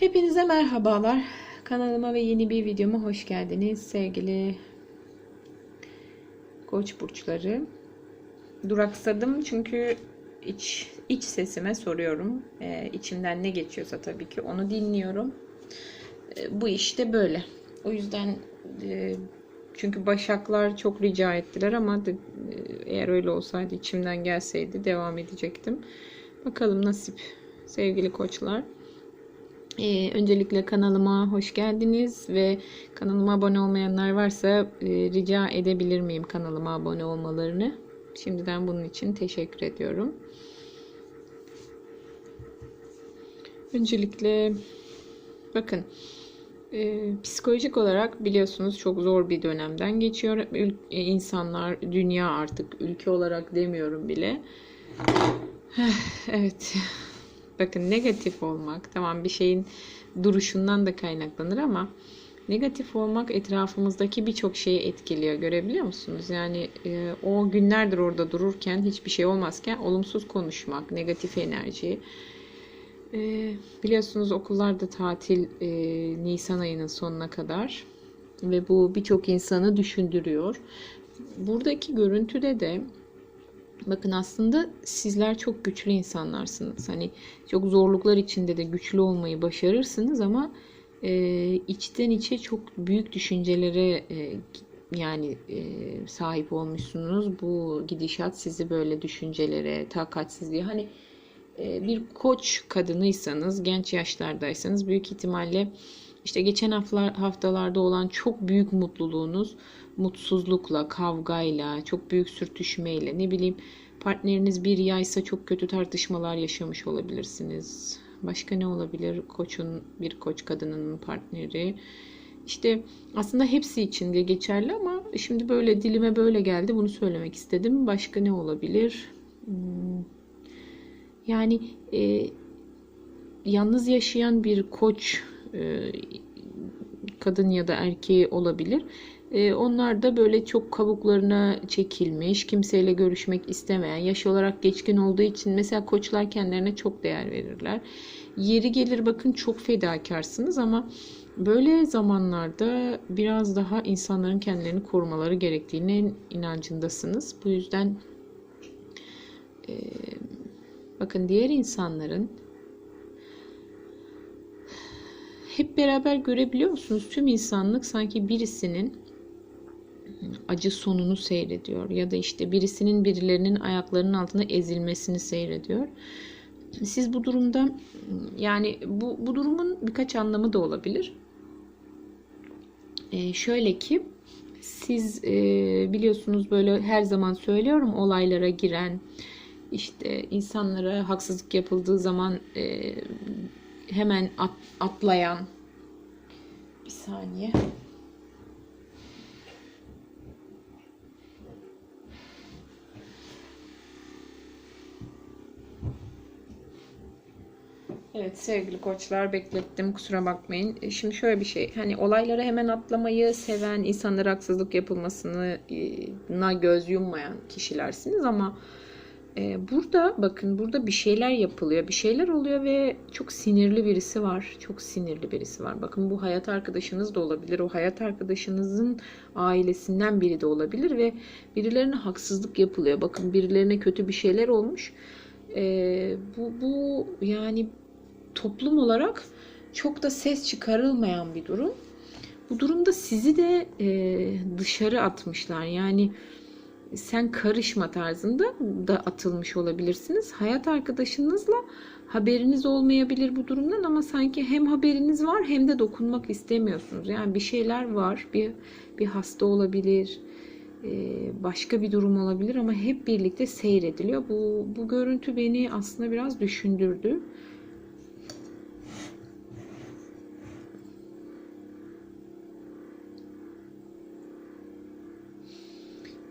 Hepinize merhabalar. Kanalıma ve yeni bir videoma hoş geldiniz sevgili Koç burçları. Duraksadım çünkü iç iç sesime soruyorum. Ee, içimden ne geçiyorsa tabii ki onu dinliyorum. Ee, bu işte böyle. O yüzden e, çünkü Başaklar çok rica ettiler ama de, e, eğer öyle olsaydı içimden gelseydi devam edecektim. Bakalım nasip sevgili koçlar. Ee, öncelikle kanalıma hoş geldiniz ve kanalıma abone olmayanlar varsa e, rica edebilir miyim kanalıma abone olmalarını? Şimdiden bunun için teşekkür ediyorum. Öncelikle bakın e, psikolojik olarak biliyorsunuz çok zor bir dönemden geçiyor Ül- e, insanlar, dünya artık ülke olarak demiyorum bile. evet. Bakın negatif olmak tamam bir şeyin duruşundan da kaynaklanır ama negatif olmak etrafımızdaki birçok şeyi etkiliyor. Görebiliyor musunuz? Yani e, o günlerdir orada dururken hiçbir şey olmazken olumsuz konuşmak, negatif enerji. E, biliyorsunuz okullarda tatil e, Nisan ayının sonuna kadar ve bu birçok insanı düşündürüyor. Buradaki görüntüde de Bakın aslında sizler çok güçlü insanlarsınız. Hani çok zorluklar içinde de güçlü olmayı başarırsınız ama e, içten içe çok büyük düşüncelere e, yani e, sahip olmuşsunuz. Bu gidişat sizi böyle düşüncelere, takatsizliğe hani e, bir koç kadınıysanız, genç yaşlardaysanız büyük ihtimalle işte geçen haftalar, haftalarda olan çok büyük mutluluğunuz mutsuzlukla, kavgayla, çok büyük sürtüşmeyle ne bileyim partneriniz bir yaysa çok kötü tartışmalar yaşamış olabilirsiniz. Başka ne olabilir? Koçun bir koç kadının partneri. İşte aslında hepsi için de geçerli ama şimdi böyle dilime böyle geldi. Bunu söylemek istedim. Başka ne olabilir? Hmm. Yani e, yalnız yaşayan bir koç e, kadın ya da erkeği olabilir. E, onlar da böyle çok kabuklarına çekilmiş, kimseyle görüşmek istemeyen, yaş olarak geçkin olduğu için mesela koçlar kendilerine çok değer verirler. Yeri gelir bakın çok fedakarsınız ama böyle zamanlarda biraz daha insanların kendilerini korumaları gerektiğinin inancındasınız. Bu yüzden e, bakın diğer insanların hep beraber görebiliyor musunuz? Tüm insanlık sanki birisinin acı sonunu seyrediyor ya da işte birisinin birilerinin ayaklarının altında ezilmesini seyrediyor. Siz bu durumda yani bu, bu durumun birkaç anlamı da olabilir. Ee, şöyle ki siz e, biliyorsunuz böyle her zaman söylüyorum olaylara giren işte insanlara haksızlık yapıldığı zaman e, hemen at, atlayan bir saniye. Evet sevgili koçlar beklettim kusura bakmayın. E, Şimdi şöyle bir şey hani olaylara hemen atlamayı seven insanlara haksızlık yapılmasına göz yummayan kişilersiniz ama e, burada bakın burada bir şeyler yapılıyor bir şeyler oluyor ve çok sinirli birisi var çok sinirli birisi var bakın bu hayat arkadaşınız da olabilir o hayat arkadaşınızın ailesinden biri de olabilir ve birilerine haksızlık yapılıyor bakın birilerine kötü bir şeyler olmuş e, bu, bu yani toplum olarak çok da ses çıkarılmayan bir durum. Bu durumda sizi de e, dışarı atmışlar. Yani sen karışma tarzında da atılmış olabilirsiniz. Hayat arkadaşınızla haberiniz olmayabilir bu durumdan ama sanki hem haberiniz var hem de dokunmak istemiyorsunuz. Yani bir şeyler var. Bir bir hasta olabilir. e, Başka bir durum olabilir ama hep birlikte seyrediliyor. Bu, bu görüntü beni aslında biraz düşündürdü.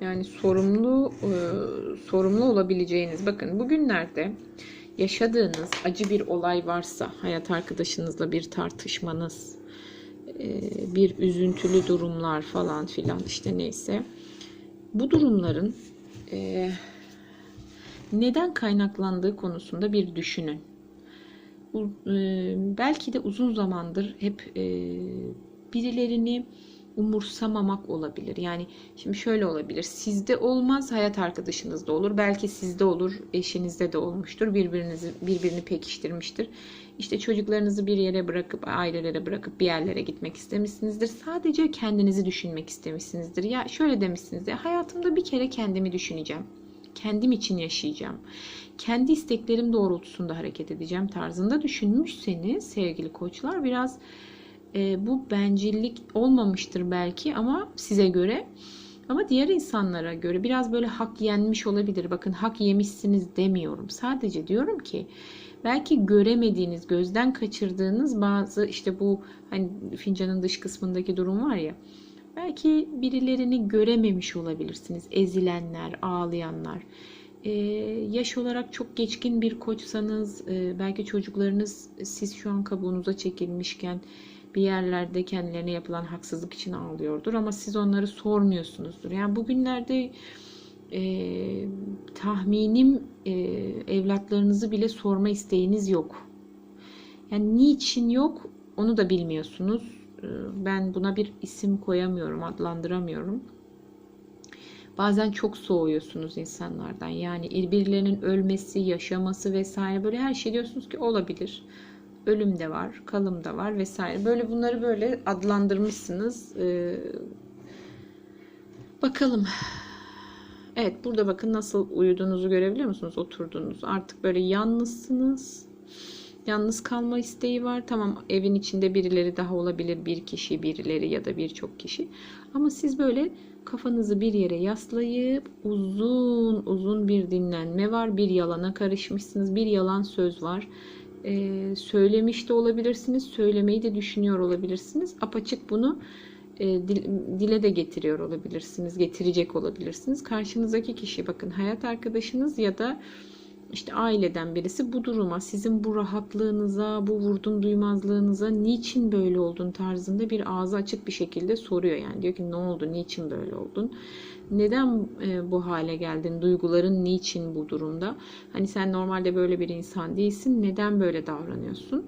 Yani sorumlu e, sorumlu olabileceğiniz. Bakın bugünlerde yaşadığınız acı bir olay varsa, hayat arkadaşınızla bir tartışmanız, e, bir üzüntülü durumlar falan filan işte neyse. Bu durumların e, neden kaynaklandığı konusunda bir düşünün. u- e, belki de uzun zamandır hep e, birilerini umursamamak olabilir. Yani şimdi şöyle olabilir. Sizde olmaz, hayat arkadaşınızda olur. Belki sizde olur, eşinizde de olmuştur. Birbirinizi birbirini pekiştirmiştir. İşte çocuklarınızı bir yere bırakıp, ailelere bırakıp bir yerlere gitmek istemişsinizdir. Sadece kendinizi düşünmek istemişsinizdir. Ya şöyle demişsinizdir. Hayatımda bir kere kendimi düşüneceğim. Kendim için yaşayacağım. Kendi isteklerim doğrultusunda hareket edeceğim tarzında düşünmüşseniz sevgili koçlar biraz e, bu bencillik olmamıştır belki ama size göre ama diğer insanlara göre biraz böyle hak yenmiş olabilir. Bakın hak yemişsiniz demiyorum. Sadece diyorum ki belki göremediğiniz, gözden kaçırdığınız bazı işte bu hani fincanın dış kısmındaki durum var ya. Belki birilerini görememiş olabilirsiniz. Ezilenler, ağlayanlar. Ee, yaş olarak çok geçkin bir koçsanız, e, belki çocuklarınız siz şu an kabuğunuza çekilmişken bir yerlerde kendilerine yapılan haksızlık için ağlıyordur ama siz onları sormuyorsunuzdur. Yani bugünlerde e, tahminim e, evlatlarınızı bile sorma isteğiniz yok. Yani niçin yok onu da bilmiyorsunuz. E, Ben buna bir isim koyamıyorum, adlandıramıyorum. Bazen çok soğuyorsunuz insanlardan. Yani birilerinin ölmesi, yaşaması vesaire böyle her şey diyorsunuz ki olabilir. Ölüm de var, kalım da var vesaire. Böyle bunları böyle adlandırmışsınız. Ee, bakalım. Evet burada bakın nasıl uyuduğunuzu görebiliyor musunuz? Oturduğunuz. Artık böyle yalnızsınız. Yalnız kalma isteği var. Tamam evin içinde birileri daha olabilir. Bir kişi, birileri ya da birçok kişi. Ama siz böyle kafanızı bir yere yaslayıp uzun uzun bir dinlenme var. Bir yalana karışmışsınız. Bir yalan söz var. Ee, söylemiş de olabilirsiniz. Söylemeyi de düşünüyor olabilirsiniz. Apaçık bunu e, dil- dile de getiriyor olabilirsiniz. Getirecek olabilirsiniz. Karşınızdaki kişi bakın hayat arkadaşınız ya da işte aileden birisi bu duruma, sizin bu rahatlığınıza, bu vurdum duymazlığınıza niçin böyle oldun tarzında bir ağzı açık bir şekilde soruyor. Yani diyor ki ne oldu, niçin böyle oldun? Neden e, bu hale geldin? Duyguların niçin bu durumda? Hani sen normalde böyle bir insan değilsin. Neden böyle davranıyorsun?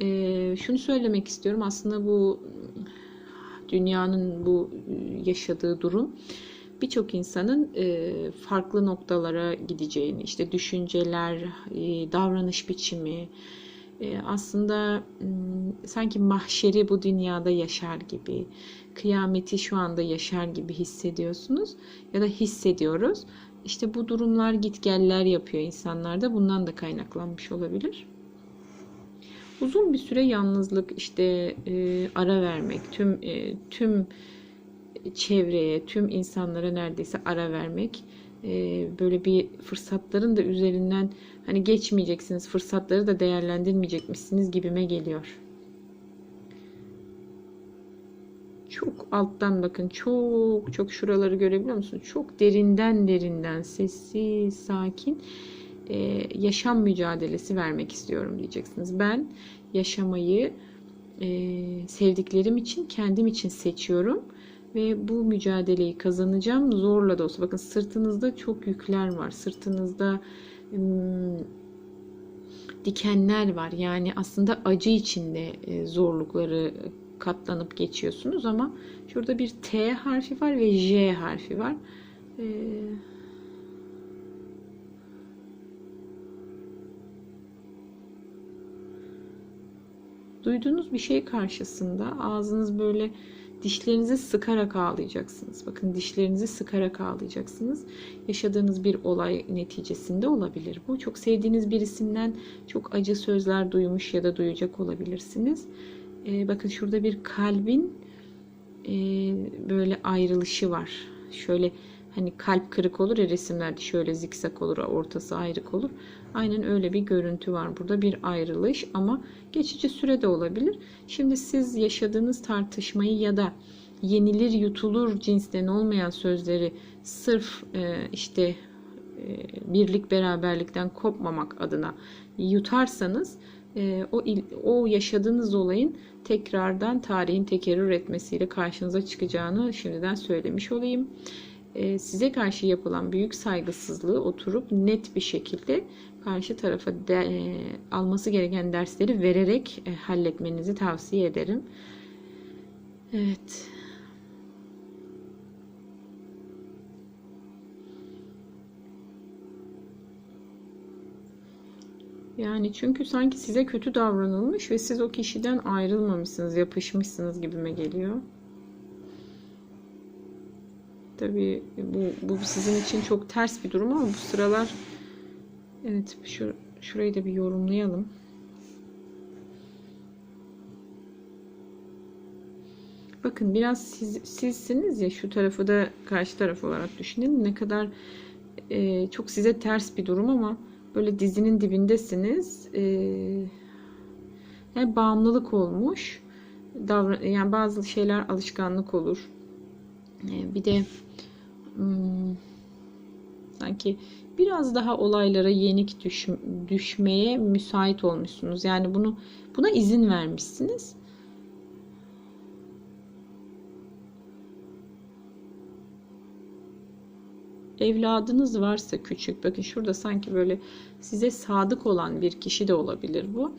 E, şunu söylemek istiyorum. Aslında bu dünyanın bu yaşadığı durum birçok insanın e, farklı noktalara gideceğini, işte düşünceler, e, davranış biçimi, e, aslında sanki mahşeri bu dünyada yaşar gibi, kıyameti şu anda yaşar gibi hissediyorsunuz ya da hissediyoruz. İşte bu durumlar gitgeller yapıyor insanlarda. Bundan da kaynaklanmış olabilir. Uzun bir süre yalnızlık, işte e, ara vermek, tüm e, tüm çevreye, tüm insanlara neredeyse ara vermek. Ee, böyle bir fırsatların da üzerinden hani geçmeyeceksiniz, fırsatları da değerlendirmeyecekmişsiniz gibime geliyor. Çok alttan bakın, çok çok şuraları görebiliyor musunuz? Çok derinden derinden, sessiz, sakin e, yaşam mücadelesi vermek istiyorum diyeceksiniz. Ben yaşamayı e, sevdiklerim için, kendim için seçiyorum ve bu mücadeleyi kazanacağım zorla da olsa. Bakın sırtınızda çok yükler var. Sırtınızda dikenler var. Yani aslında acı içinde e, zorlukları katlanıp geçiyorsunuz ama şurada bir T harfi var ve J harfi var. E, duyduğunuz bir şey karşısında ağzınız böyle dişlerinizi sıkarak ağlayacaksınız. Bakın dişlerinizi sıkarak ağlayacaksınız. Yaşadığınız bir olay neticesinde olabilir bu. Çok sevdiğiniz birisinden çok acı sözler duymuş ya da duyacak olabilirsiniz. Ee, bakın şurada bir kalbin e, böyle ayrılışı var. Şöyle hani kalp kırık olur ya resimlerde şöyle zikzak olur ortası ayrık olur. Aynen öyle bir görüntü var burada bir ayrılış ama geçici sürede olabilir. Şimdi siz yaşadığınız tartışmayı ya da yenilir yutulur cinsten olmayan sözleri sırf e, işte e, birlik beraberlikten kopmamak adına yutarsanız e, o o yaşadığınız olayın tekrardan tarihin tekerrür etmesiyle karşınıza çıkacağını şimdiden söylemiş olayım. E, size karşı yapılan büyük saygısızlığı oturup net bir şekilde karşı tarafa de, e, alması gereken dersleri vererek e, halletmenizi tavsiye ederim. Evet. Yani çünkü sanki size kötü davranılmış ve siz o kişiden ayrılmamışsınız, yapışmışsınız gibime geliyor. Tabii bu, bu sizin için çok ters bir durum ama bu sıralar evet şu, şurayı da bir yorumlayalım. Bakın biraz siz, sizsiniz ya şu tarafı da karşı taraf olarak düşünün. Ne kadar e, çok size ters bir durum ama böyle dizinin dibindesiniz. E, yani bağımlılık olmuş. Davran yani bazı şeyler alışkanlık olur. E, bir de hmm, sanki biraz daha olaylara yenik düş, düşmeye müsait olmuşsunuz. Yani bunu buna izin vermişsiniz. evladınız varsa küçük bakın şurada sanki böyle size sadık olan bir kişi de olabilir bu.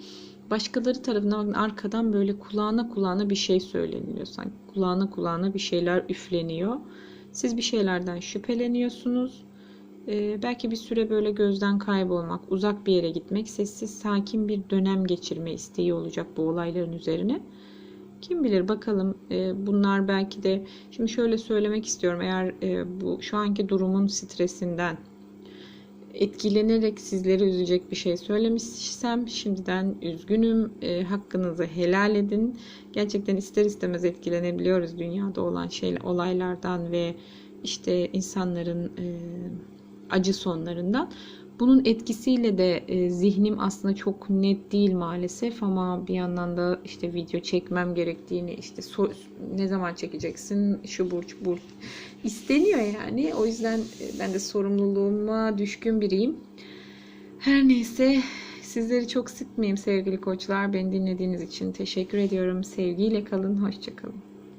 Başkaları tarafından arkadan böyle kulağına kulağına bir şey söyleniliyor sanki kulağına kulağına bir şeyler üfleniyor. Siz bir şeylerden şüpheleniyorsunuz. Ee, belki bir süre böyle gözden kaybolmak, uzak bir yere gitmek, sessiz, sakin bir dönem geçirme isteği olacak bu olayların üzerine. Kim bilir bakalım e, bunlar belki de şimdi şöyle söylemek istiyorum eğer e, bu şu anki durumun stresinden etkilenerek sizleri üzecek bir şey söylemişsem şimdiden üzgünüm. E, hakkınızı helal edin. Gerçekten ister istemez etkilenebiliyoruz dünyada olan şeyler, olaylardan ve işte insanların e, acı sonlarından. Bunun etkisiyle de e, zihnim aslında çok net değil maalesef ama bir yandan da işte video çekmem gerektiğini işte so- ne zaman çekeceksin şu burç burç isteniyor yani. O yüzden e, ben de sorumluluğuma düşkün biriyim. Her neyse sizleri çok sıkmayayım sevgili koçlar. Beni dinlediğiniz için teşekkür ediyorum. Sevgiyle kalın, hoşçakalın.